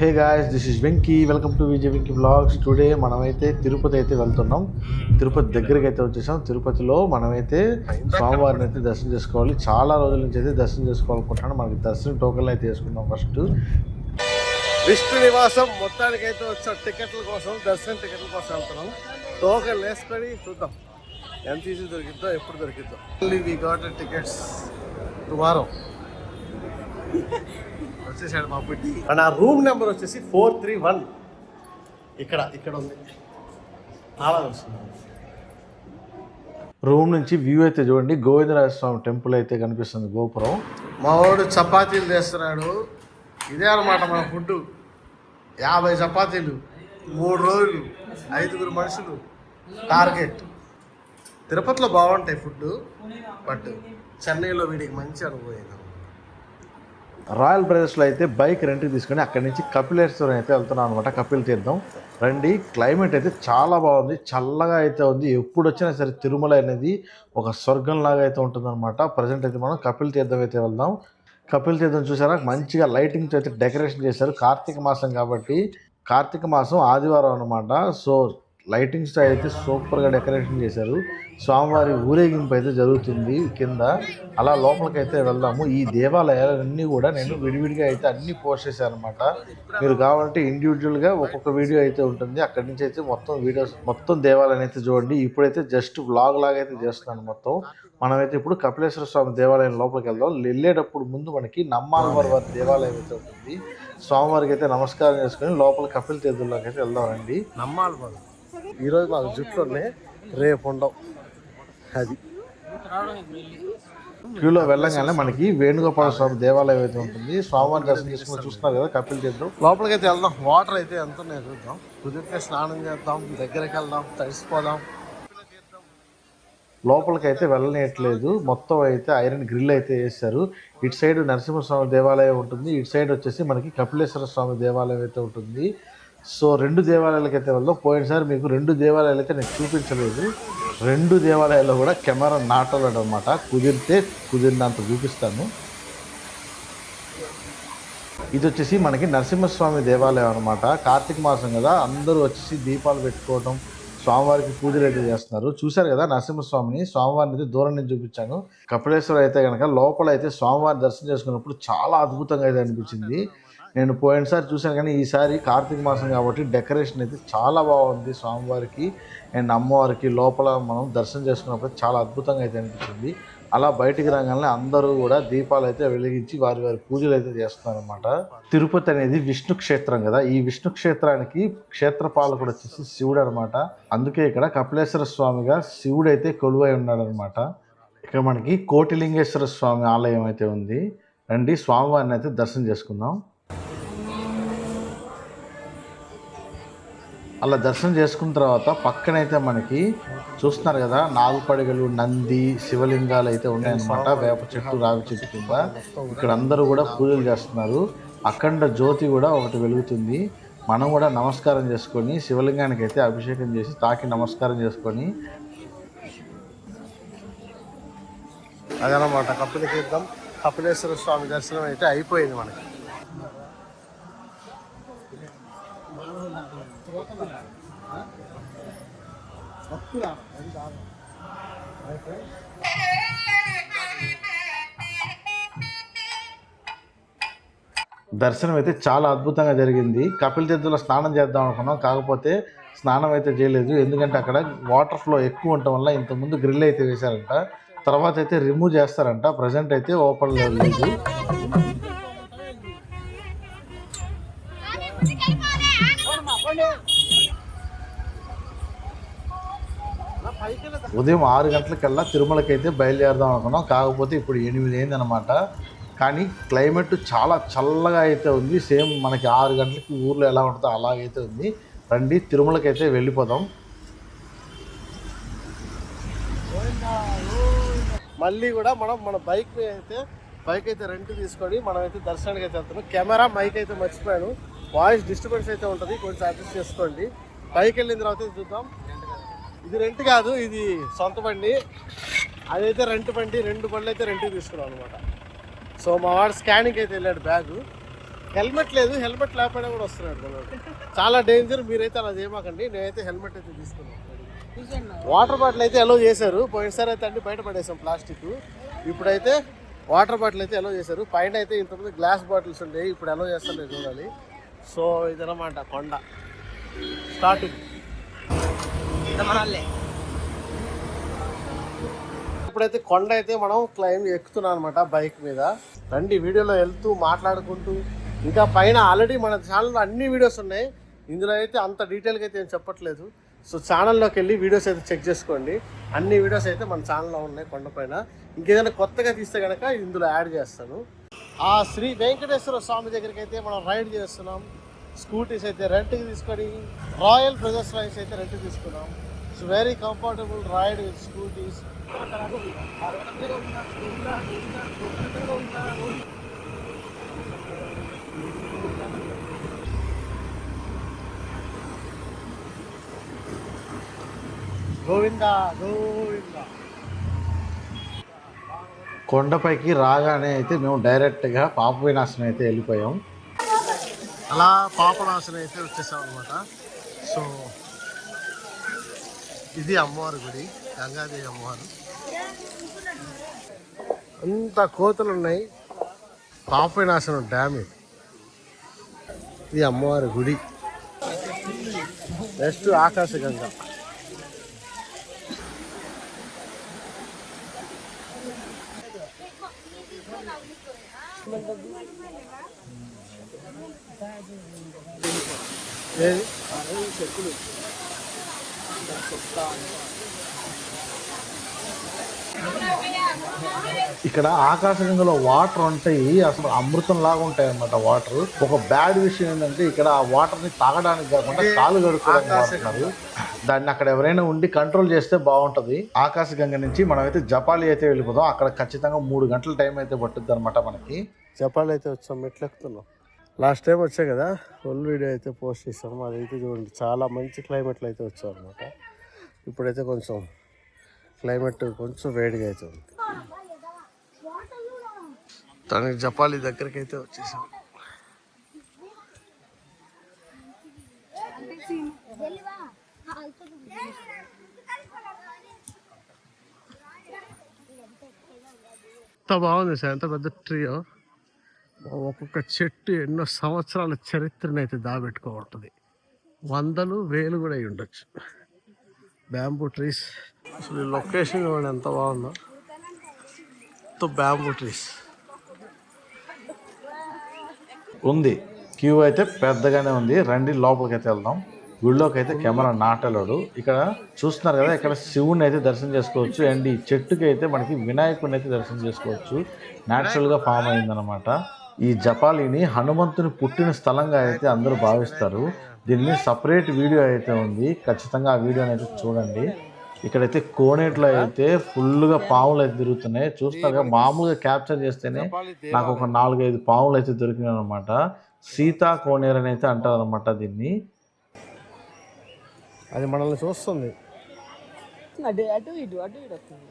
Hey guys this is Venky welcome to Vijay Venky vlogs today మనమైతే తిరుపతి అయితే వెళ్తున్నాం. తిరుపతి దగ్గరికి అయితే వచ్చేసాం. తిరుపతిలో మనమైతే స్వామివారిని అయితే దర్శనం చేసుకోవాలి. చాలా రోజుల నుంచి అయితే దర్శనం చేసుకోవాలనుకుంటున్నాను. మనకి దర్శనం టోకెన్లు అయితే వేసుకున్నాం ఫస్ట్. విష్ణు నివాసం మొత్తానికి అయితే వచ్చాం టికెట్ల కోసం దర్శనం టికెట్ల కోసం వెళ్తున్నాం. టోకెన్ వేసుకొని చూద్దాం. ఎంత ఈజీ దొరికిద్దో ఎప్పుడు దొరికిద్దో. Only we got tickets tomorrow వచ్చేసాడు మా బుడ్డి. అండ్ ఆ రూమ్ నెంబర్ వచ్చేసి ఫోర్ త్రీ వన్. ఇక్కడ ఇక్కడ ఉంది. చాలా వస్తుంది రూమ్ నుంచి వ్యూ అయితే చూడండి. గోవిందరాజ స్వామి టెంపుల్ అయితే కనిపిస్తుంది గోపురం. మా వాడు చపాతీలు చేస్తున్నాడు. ఇదే అనమాట మన ఫుడ్ యాభై చపాతీలు మూడు రోజులు ఐదుగురు మనుషులు. టార్గెట్. తిరుపతిలో బాగుంటాయి ఫుడ్ బట్ చెన్నైలో వీడికి మంచి అనుభవం రాయల్ బ్రదర్స్లో అయితే బైక్ రెంట్కి తీసుకొని అక్కడి నుంచి కపిలేశ్వరం అయితే వెళ్తున్నాం అనమాట కపిల్ తీర్థం. రండి క్లైమేట్ అయితే చాలా బాగుంది. చల్లగా అయితే ఉంది. ఎప్పుడు వచ్చినా సరే తిరుమల అనేది ఒక స్వర్గం లాగా అయితే ఉంటుందన్నమాట. ప్రజెంట్ అయితే మనం కపిల్ తీర్థం అయితే వెళ్దాం. కపిల్ తీర్థం చూసారా? మంచిగా లైటింగ్స్ అయితే డెకరేషన్ చేశారు. కార్తీక మాసం కాబట్టి కార్తీక మాసం ఆదివారం అనమాట సో లైటింగ్స్ అయితే సూపర్గా డెకరేషన్ చేశారు. స్వామివారి ఊరేగింపు అయితే జరుగుతుంది కింద. అలా లోపలికి అయితే వెళ్దాము. ఈ దేవాలయాలన్నీ కూడా నేను విడివిడిగా అయితే అన్ని పోస్ట్ చేశాను అనమాట మీరు కావాలంటే ఇండివిజువల్గా ఒక్కొక్క వీడియో అయితే ఉంటుంది. అక్కడి నుంచి అయితే మొత్తం వీడియోస్ మొత్తం దేవాలయం అయితే చూడండి. ఇప్పుడైతే జస్ట్ వ్లాగ్ లాగా అయితే చేస్తున్నాను మొత్తం. మనమైతే ఇప్పుడు కపిలేశ్వర స్వామి దేవాలయం లోపలికి వెళ్దాం. వెళ్ళేటప్పుడు ముందు మనకి నమ్మాలవారి వారి దేవాలయం అయితే ఉంటుంది. స్వామివారికి అయితే నమస్కారం చేసుకొని లోపల కపిల్ తీర్థంలోకి అయితే వెళ్దాం నమ్మాలవారు. ఈరోజు మాకు జుట్లు ఉన్నాయి. రేపు ఉండవు. అది. క్యూలో వెళ్ళగానే మనకి వేణుగోపాల స్వామి దేవాలయం అయితే ఉంటుంది. స్వామివారి దర్శనం చేసుకుని చూస్తున్నారు కదా కపిల్ తీర్థం లోపలికి అయితే వెళ్దాం. వాటర్ అయితే ఎంత చూద్దాం. కుదిరితే స్నానం చేద్దాం దగ్గరికి వెళ్దాం తడిసిపోదాం. లోపలికి అయితే వెళ్ళనేయట్లేదు. మొత్తం అయితే ఐరన్ గ్రిల్ అయితే వేశారు. ఇటు సైడ్ నరసింహస్వామి దేవాలయం ఉంటుంది. ఇటు సైడ్ వచ్చేసి మనకి కపిలేశ్వర స్వామి దేవాలయం అయితే ఉంటుంది. సో రెండు దేవాలయాలకు అయితే వెళ్దాం. పోయినసారి మీకు రెండు దేవాలయాలు అయితే నేను చూపించలేదు. రెండు దేవాలయాల్లో కూడా కెమెరా నాటలేదు అనమాట కుదిరితే కుదిరినంత చూపిస్తాను. ఇది వచ్చేసి మనకి నరసింహస్వామి దేవాలయం అనమాట కార్తీక మాసం కదా అందరూ వచ్చేసి దీపాలు పెట్టుకోవడం స్వామివారికి పూజలు అయితే చేస్తున్నారు. చూశారు కదా నరసింహస్వామిని? స్వామివారిని అయితే దూరం నుంచి చూపించాను. కపిలేశ్వర అయితే కనుక లోపల అయితే స్వామివారిని దర్శనం చేసుకున్నప్పుడు చాలా అద్భుతంగా అయితే అనిపించింది. నేను పోయినసారి చూశాను కానీ ఈసారి కార్తీక మాసం కాబట్టి డెకరేషన్ అయితే చాలా బాగుంది స్వామివారికి అండ్ అమ్మవారికి లోపల మనం దర్శనం చేసుకున్నప్పుడు చాలా అద్భుతంగా అయితే అనిపించింది. అలా బయటికి రాగానే అందరూ కూడా దీపాలు అయితే వెలిగించి వారి వారి పూజలు అయితే చేస్తున్నారు అనమాట తిరుపతి అనేది విష్ణు క్షేత్రం కదా. ఈ విష్ణు క్షేత్రానికి క్షేత్రపాలకుడు వచ్చేసి శివుడు అనమాట అందుకే ఇక్కడ కపిలేశ్వర స్వామిగా శివుడు అయితే కొలువై ఉన్నాడనమాట ఇక్కడ మనకి కోటిలింగేశ్వర స్వామి ఆలయం అయితే ఉంది. రండి స్వామివారిని అయితే దర్శనం చేసుకుందాం. అలా దర్శనం చేసుకున్న తర్వాత పక్కనైతే మనకి చూస్తున్నారు కదా నాగుపడిగలు నంది శివలింగాలు అయితే ఉన్నాయన్నమాట వేప చెట్టు రావి చెట్టు కింద. ఇక్కడ అందరూ కూడా పూజలు చేస్తున్నారు. అఖండ జ్యోతి కూడా ఒకటి వెలుగుతుంది. మనం కూడా నమస్కారం చేసుకొని శివలింగానికి అయితే అభిషేకం చేసి తాకి నమస్కారం చేసుకొని. అదనమాట కపిల తీర్థం కపిలేశ్వర స్వామి దర్శనం అయితే అయిపోయింది మనకి. దర్శనం అయితే చాలా అద్భుతంగా జరిగింది కపిల్ తీర్థంలో స్నానం చేద్దాం అనుకున్నాం కాకపోతే స్నానం అయితే చేయలేదు ఎందుకంటే అక్కడ వాటర్ ఫ్లో ఎక్కువ ఉండటం వల్ల ఇంతకుముందు గ్రిల్ అయితే వేశారంట తర్వాత అయితే రిమూవ్ చేస్తారంట ప్రజెంట్ అయితే ఓపెన్ లేదు ఉదయం ఆరు గంటలకల్లా తిరుమలకి అయితే బయలుదేరదాం అనుకున్నాం. కాకపోతే ఇప్పుడు ఎనిమిది అయింది అనమాట కానీ క్లైమేట్ చాలా చల్లగా అయితే ఉంది. సేమ్ మనకి ఆరు గంటలకి ఊర్లో ఎలా ఉంటుందో అలాగైతే ఉంది. రండి తిరుమలకైతే వెళ్ళిపోదాం. మళ్ళీ కూడా మనం మన బైక్ అయితే బైక్ అయితే రెంట్ తీసుకొని మనం అయితే దర్శనానికి అయితే వెళ్తున్నాం. కెమెరా మైక్ అయితే మర్చిపోయాను. వాయిస్ డిస్టర్బెన్స్ అయితే ఉంటుంది. కొంచెం అడ్జస్ట్ చేసుకోండి. బైక్ వెళ్ళిన తర్వాత చూద్దాం. ఇది రెంట్ కాదు ఇది సొంత బండి. అదైతే రెంట్ బండి రెండు బండ్లు అయితే రెంట్కి తీసుకున్నాం అనమాట సో మా వాడు స్కానింగ్ అయితే వెళ్ళాడు బ్యాగు హెల్మెట్ లేదు హెల్మెట్ లేకపోయినా కూడా వస్తున్నాడు మనోడు. చాలా డేంజర్ మీరైతే అలా చేయమాకండి. నేనైతే హెల్మెట్ అయితే తీసుకున్నాను. వాటర్ బాటిల్ అయితే ఎలో చేశారు. పోయినసారి అయితే అండి బయట పడేసాం ప్లాస్టిక్ ఇప్పుడైతే వాటర్ బాటిల్ అయితే ఎలో చేశారు. పైన అయితే ఇంతకుముందు గ్లాస్ బాటిల్స్ ఉండేవి ఇప్పుడు ఎలో చేస్తాను చూడాలి. సో ఇదనమాట కొండ. స్టార్టింగ్ ఇప్పుడైతే కొండ అయితే మనం క్లైమ్ ఎక్కుతున్నాం అనమాట బైక్ మీద. రండి వీడియోలో వెళ్తూ మాట్లాడుకుంటూ. ఇంకా పైన ఆల్రెడీ మన ఛానల్లో అన్ని వీడియోస్ ఉన్నాయి. ఇందులో అయితే అంత డీటెయిల్గా అయితే ఏం చెప్పట్లేదు. సో ఛానల్లోకి వెళ్ళి వీడియోస్ అయితే చెక్ చేసుకోండి. అన్ని వీడియోస్ అయితే మన ఛానల్లో ఉన్నాయి కొండపైన ఇంకేదైనా కొత్తగా తీస్తే కనుక ఇందులో యాడ్ చేస్తాను. ఆ శ్రీ వెంకటేశ్వర స్వామి దగ్గరికి అయితే మనం రైడ్ చేస్తున్నాం. స్కూటీస్ అయితే రెంట్కి తీసుకొని రాయల్ బ్రదర్స్ రైడ్స్ అయితే రెంట్కి తీసుకున్నాం. It's very comfortable ride with scooties Govinda Govinda. కొండపైకి రాగానే అయితే మేము డైరెక్ట్గా పాపవినాశనం అయితే వెళ్ళిపోయాం. అలా పాపనాశనం అయితే వచ్చేసాం అనమాట సో ఇది అమ్మవారి గుడి గంగాదేవి అమ్మవారు. అంత కోతలు ఉన్నాయి. పాపనాశనం డ్యామ్ ఇది. ఇది అమ్మవారి గుడి. నెక్స్ట్ ఆకాశగంగ ఏది ఇక్కడ ఆకాశగంగలో వాటర్ ఉంటాయి అసలు అమృతం లాగా ఉంటాయి అన్నమాట వాటర్. ఒక బ్యాడ్ విషయం ఏంటంటే ఇక్కడ ఆ వాటర్ని తాగడానికి కాకుండా కాలు కడుక్కోవడానికి వాడుతున్నారు. దాన్ని అక్కడ ఎవరైనా ఉండి కంట్రోల్ చేస్తే బాగుంటది. ఆకాశగంగ నుంచి మనం అయితే జపాలి అయితే వెళ్ళిపోదాం. అక్కడ ఖచ్చితంగా మూడు గంటల టైం అయితే పట్టుద్ది అనమాట మనకి. జపాలి అయితే వచ్చాం మెట్లు లాస్ట్ టైం వచ్చా కదా? ఫుల్ వీడియో అయితే పోస్ట్ చేస్తాం అదైతే చూడండి చాలా మంచి క్లైమేట్లో అయితే వచ్చాం అనమాట ఇప్పుడైతే కొంచెం క్లైమేట్ కొంచెం వేడిగా అయితే ఉంది. తనకి జపాలి దగ్గరికి అయితే వచ్చేసాం. ఎంత బాగుంది సార్ ఎంత పెద్ద ట్రీయో ఒక్కొక్క చెట్టు ఎన్నో సంవత్సరాల చరిత్రను అయితే దాబెట్టుకోబడుతుంది. వందలు వేలు కూడా అయి ఉండొచ్చు. Bamboo trees. అసలు ఈ లొకేషన్ చూడండి ఎంత బాగుందో. మొత్తం బ్యాంబూ ట్రీస్. ఉంది. క్యూ అయితే పెద్దగానే ఉంది. రండి లోపలికి అయితే వెళ్దాం. గుళ్ళోకి అయితే కెమెరా నాటలేడు. ఇక్కడ చూస్తున్నారు కదా ఇక్కడ శివుని అయితే దర్శనం చేసుకోవచ్చు. అండ్ ఈ చెట్టుకి అయితే మనకి వినాయకుడిని అయితే దర్శనం చేసుకోవచ్చు. న్యాచురల్గా ఫామ్ అయిందనమాట ఈ జపాలిని హనుమంతుని పుట్టిన స్థలంగా అయితే అందరూ భావిస్తారు. దీన్ని సపరేట్ వీడియో అయితే ఉంది. ఖచ్చితంగా ఆ వీడియోని అయితే చూడండి. ఇక్కడైతే కోనేట్లో అయితే ఫుల్గా పాములు అయితే తిరుగుతున్నాయి. చూస్తారు కదా మామూలుగా క్యాప్చర్ చేస్తేనే నాకు ఒక నాలుగైదు పాములు అయితే దొరికినాయి అనమాట సీతా కోనేరు అని అయితే అంటారు అనమాట దీన్ని. అది మనల్ని చూస్తుంది. అటు అటు ఇటు అటు ఇటు వస్తుంది.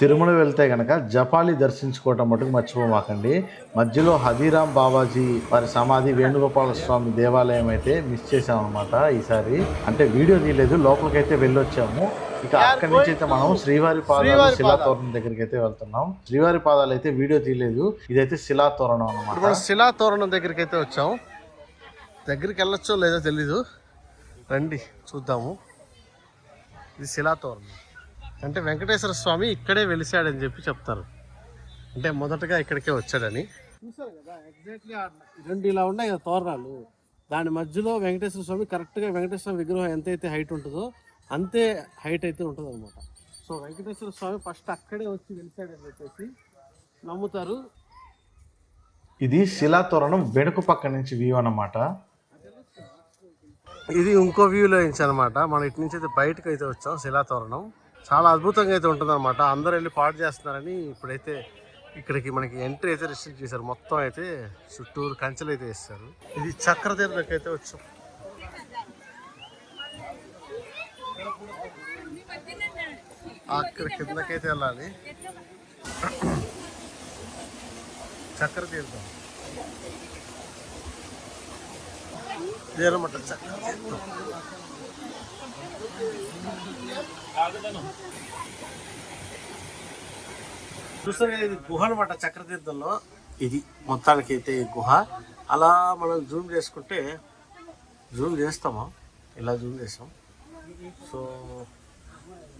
తిరుమల వెళ్తే కనుక జపాలి దర్శించుకోవటం మటుకు మర్చిపోమాకండి. మధ్యలో హదీరాం బాబాజీ వారి సమాధి వేణుగోపాల స్వామి దేవాలయం అయితే మిస్ చేసాం అనమాట ఈసారి. అంటే వీడియో తీయలేదు లోపలికి అయితే వెళ్ళొచ్చాము. ఇక అక్కడి నుంచి అయితే మనం శ్రీవారి పాదాలు శిలాతోరణం దగ్గరికి అయితే వెళ్తున్నాం. శ్రీవారి పాదాలు అయితే వీడియో తీయలేదు ఇదైతే శిలాతోరణం అనమాట మనం శిలా తోరణం దగ్గరికి అయితే వచ్చాం. దగ్గరికి వెళ్ళొచ్చో లేదో తెలీదు. రండి చూద్దాము. ఇది శిలా తోరణం. అంటే వెంకటేశ్వర స్వామి ఇక్కడే వెలిసాడని చెప్పి చెప్తారు. అంటే మొదటగా ఇక్కడికే వచ్చాడని. చూసారు కదా ఎగ్జాక్ట్లీ రెండు ఇలా ఉన్నాయి కదా తోరణాలు. దాని మధ్యలో వెంకటేశ్వర స్వామి కరెక్ట్గా వెంకటేశ్వర స్వామి విగ్రహం ఎంతైతే హైట్ ఉంటుందో అంతే హైట్ అయితే ఉంటుంది అనమాట సో వెంకటేశ్వర స్వామి ఫస్ట్ అక్కడే వచ్చి వెలిసాడని చెప్పేసి నమ్ముతారు. ఇది శిలాతోరణం వెనుక పక్క నుంచి వ్యూ అన్నమాట. ఇది ఇంకో వ్యూలో నుంచి అనమాట మనం ఇటు నుంచి అయితే బయటకు అయితే వచ్చాం శిలాతోరణం చాలా అద్భుతంగా అయితే ఉంటుందన్నమాట. అందరూ వెళ్ళి పాడు చేస్తున్నారని ఇప్పుడైతే ఇక్కడికి మనకి ఎంట్రీ అయితే రిస్ట్రిక్ట్ చేశారు. మొత్తం అయితే చుట్టూరు కంచెలు అయితే వేస్తారు. ఇది చక్ర దగ్గర అయితే వచ్చాం. అక్కడ కిందకైతే వెళ్ళాలి. చక్ర తీర్థం ఇదేనమాట చక్ర తీర్థం చూస్తే ఇది గుహ అనమాట చక్రతీర్థంలో. ఇది మొత్తానికి అయితే ఈ గుహ. అలా మనం జూమ్ చేసుకుంటే జూమ్ చేస్తాము. ఇలా జూమ్ చేస్తాం. సో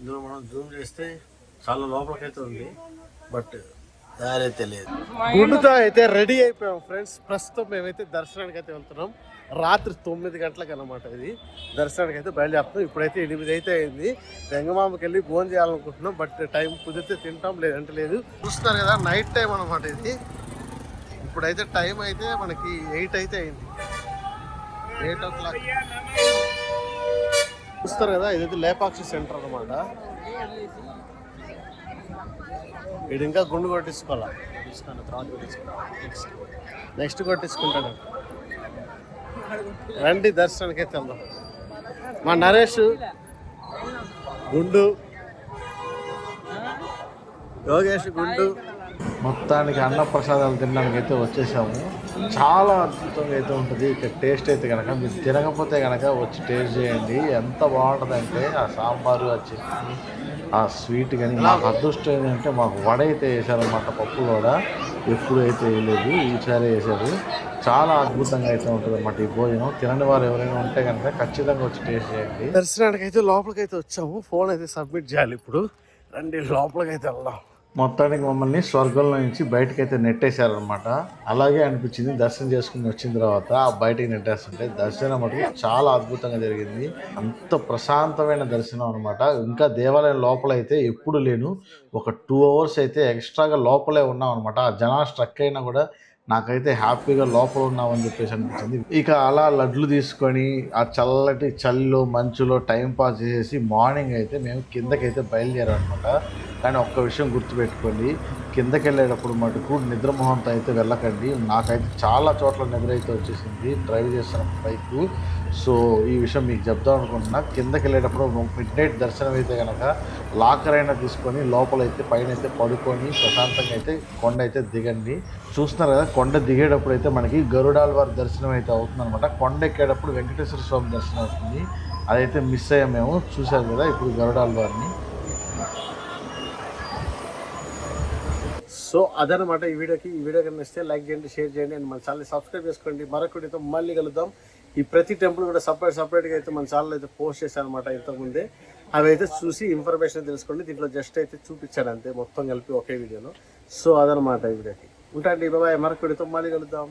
ఇందులో మనం జూమ్ చేస్తే చాలా లోపలికైతే ఉంది. బట్ దారే తెలియదు. లేదు గుండుతో అయితే రెడీ అయిపోయాం ఫ్రెండ్స్. ప్రస్తుతం మేమైతే దర్శనానికి అయితే వెళ్తున్నాం. రాత్రి తొమ్మిది గంటలకు అనమాట ఇది. దర్శనానికి అయితే బయలుదేరుతున్నాం. ఇప్పుడైతే ఎనిమిది అయితే అయింది. వెంగమామకి వెళ్ళి భోజనం చేయాలనుకుంటున్నాం బట్ టైం కుదిరితే తింటాం లేదంటే లేదు. చూస్తున్నారు కదా నైట్ టైం అనమాట ఇది. ఇప్పుడైతే టైం అయితే మనకి ఎయిట్ అయితే అయింది. Eight o'clock. చూస్తారు కదా ఇదైతే లేపాక్షి సెంటర్ అనమాట వీడు ఇంకా గుండు కొట్టించుకోవాలా? తీసుకున్నాను కొట్టించుకోవాలి నెక్స్ట్ కొట్టించుకుంటాడు. రండి దర్శనానికి అయితే వెళ్దాం. మా నరేష్ గుండు. యోగేష్ గుండు. మొత్తానికి అన్న ప్రసాదాలు తినడానికి అయితే వచ్చేసాము. చాలా అద్భుతంగా అయితే ఉంటుంది. ఇక్కడ టేస్ట్ అయితే కనుక మీరు తినకపోతే కనుక వచ్చి టేస్ట్ చేయండి. ఎంత బాగుంటుందంటే ఆ సాంబారు ఆ చట్నీ ఆ స్వీట్ కానీ మాకు అదృష్టం ఏంటంటే మాకు వడ అయితే వేసారనమాట పప్పు వడ ఎప్పుడు అయితే వేయలేదు. ఈసారి వేసారు. చాలా అద్భుతంగా అయితే ఉంటుంది అన్నమాట ఈ భోజనం. తినని వారు ఎవరైనా ఉంటే కనుక ఖచ్చితంగా వచ్చి టేస్ట్ చేయండి. దర్శనానికి అయితే లోపలికి అయితే వచ్చాము. ఫోన్ అయితే సబ్మిట్ చేయాలి ఇప్పుడు. రండి లోపలికి అయితే వెళ్దాం. మొత్తానికి మమ్మల్ని స్వర్గంలో నుంచి బయటకు అయితే నెట్టేశారనమాట అలాగే అనిపించింది దర్శనం చేసుకుని వచ్చిన తర్వాత ఆ బయటికి నెట్టేస్తుంటే దర్శనం మటుకు చాలా అద్భుతంగా జరిగింది. అంత ప్రశాంతమైన దర్శనం అనమాట ఇంకా దేవాలయం లోపల అయితే ఎప్పుడు లేను. ఒక టూ అవర్స్ అయితే ఎక్స్ట్రాగా లోపలే ఉన్నాం అనమాట ఆ జనాలు స్ట్రక్ అయినా కూడా నాకైతే హ్యాపీగా లోపల ఉన్నామని చెప్పేసి అనిపించింది. ఇక అలా లడ్లు తీసుకొని ఆ చల్లటి చలిలో మంచులో టైం పాస్ చేసేసి మార్నింగ్ అయితే మేము కిందకైతే బయలుదేరాం కానీ ఒక్క విషయం గుర్తుపెట్టుకోండి కిందకి వెళ్ళేటప్పుడు మటుకు నిద్రమోహంతో అయితే వెళ్ళకండి. నాకైతే చాలా చోట్ల నిద్ర అయితే వచ్చేసింది. డ్రైవ్ చేస్తున్న బైక్. సో ఈ విషయం మీకు చెప్దాం అనుకుంటున్నా. కిందకి వెళ్ళేటప్పుడు మిడ్ నైట్ దర్శనం అయితే కనుక లాకర్ అయినా తీసుకొని లోపలైతే పైన అయితే పడుకొని ప్రశాంతంగా అయితే కొండ అయితే దిగండి. చూస్తున్నారు కదా కొండ దిగేటప్పుడు అయితే మనకి గరుడాల వారి దర్శనం అయితే అవుతుందనమాట కొండ ఎక్కేటప్పుడు వెంకటేశ్వర స్వామి దర్శనం అవుతుంది. అదైతే మిస్ అయ్యాం మేము చూసారు కదా ఇప్పుడు గరుడాల వారిని సో అదనమాట ఈ వీడియోకి. ఈ వీడియో కన్నా లైక్ చేయండి షేర్ చేయండి అండ్ మన ఛానల్ సబ్స్క్రైబ్ చేసుకోండి. మరొకటితో మళ్ళీ కలుద్దాం. ఈ ప్రతి టెంపుల్ కూడా సపరేట్ సపరేట్గా అయితే మన ఛానల్ అయితే పోస్ట్ చేశాను అనమాట ఇంతకుముందే. అవి అయితే చూసి ఇన్ఫర్మేషన్ తెలుసుకోండి. దీంట్లో జస్ట్ అయితే చూపించాడు అంతే. మొత్తం కలిపి ఒకే వీడియోలో. సో అదనమాట ఈ వీడియోకి. ఉంటాండి బాబాయ్ మరొకటితో మళ్ళీ కలుద్దాం.